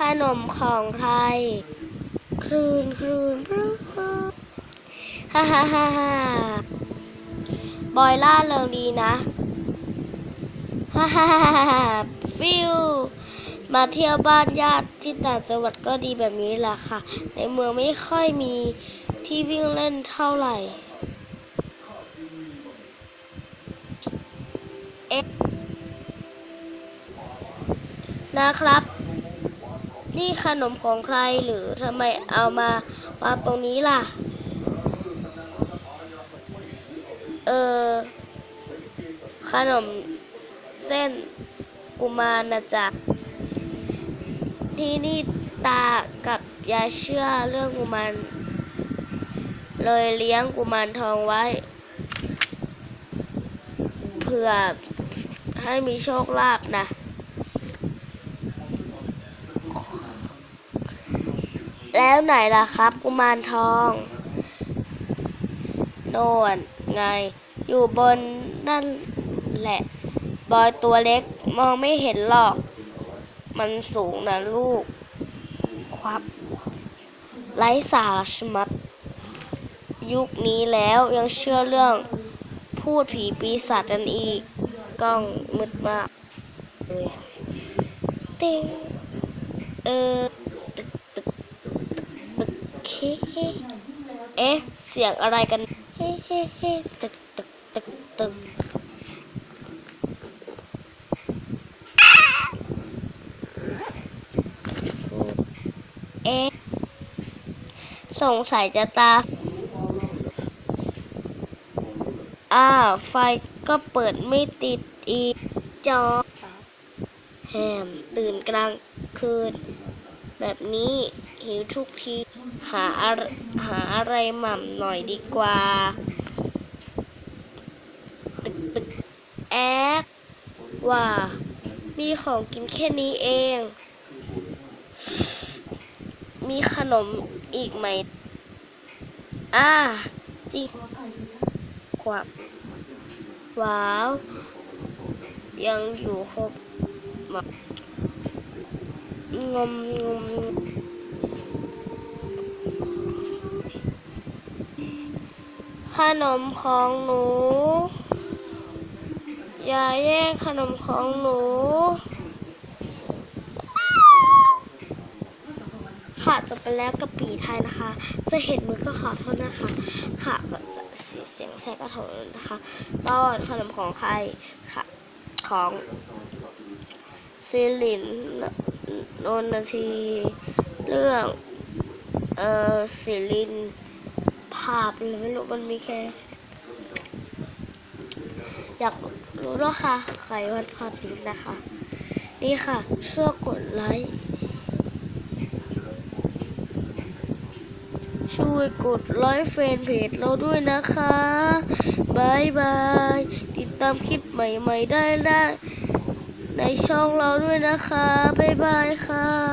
ขนมของใคร ครืนครืนปรื้อฮ่าฮ่าฮ่าฮ่าบอยล่าเริงดีนะฮ่าฮ่าฮ่าฮ่าฟิวมาเที่ยวบ้านญาติที่ต่างจังหวัดก็ดีแบบนี้แหละค่ะ ในเมืองไม่ค่อยมีที่วิ่งเล่นเท่าไหร่ เอ๊ะนะครับ นี่ขนมของใครหรือทำไมเอามาวางตรงนี้ล่ะ เออ ขนมเส้นกุมารนะจ๊ะที่นี่ตากับยายเชื่อเรื่องกุมารเลยเลี้ยงกุมารทองไว้เพื่อให้มีโชคลาภนะ แล้วไหนล่ะครับ กุมารทอง โน่นไง อยู่บนนั่นแหละ บอยตัวเล็กมองไม่เห็นหรอก มันสูงนะลูก ครับ ไร้สาระชมัด ยุคนี้แล้วยังเชื่อเรื่องพูดผีปีศาจกันอีก กล้องมืดมากเลยติงเออ เคเอ๊ะ เสียงอะไรกัน เฮ้เฮ้เฮ้ตึกตึกตึกตึกเอ๊ะ สงสัยจะตา อ้าว ไฟก็เปิดไม่ติดอีกจอแฮมตื่นกลางคืน แบบนี้หิวทุกที หาหาอะไรหม่ำหน่อยดีกว่า ตึกตึกแอดว่า มีของกินแค่นี้เอง มีขนมอีกไหม อ่า จริงครับว้าว ยังอยู่ครบมงมงม ขนมของหนู อย่าแย่งขนมของหนู ค่ะจบไปแล้วกับปีไทยนะคะ จะเห็นมือก็ขอโทษนะคะ ค่ะก็จะเสียเสียงแทรกกระโถนนะคะ ตอนขนมของใครค่ะของซิลินโนนนาที เรื่อง เอ่อซิลิน ภาพหรือไม่รู้มันมีแค่ อยากรู้ด้วค่ะใครวันพอดีนะคะ นี่ค่ะช่วยกดไลค์ช่วยกดไลค์แฟนเพจเราด้วยนะคะบายบาย ติดตามคลิปใหม่ ๆ ได้ได้ในช่องเราด้วยนะคะบายบายค่ะ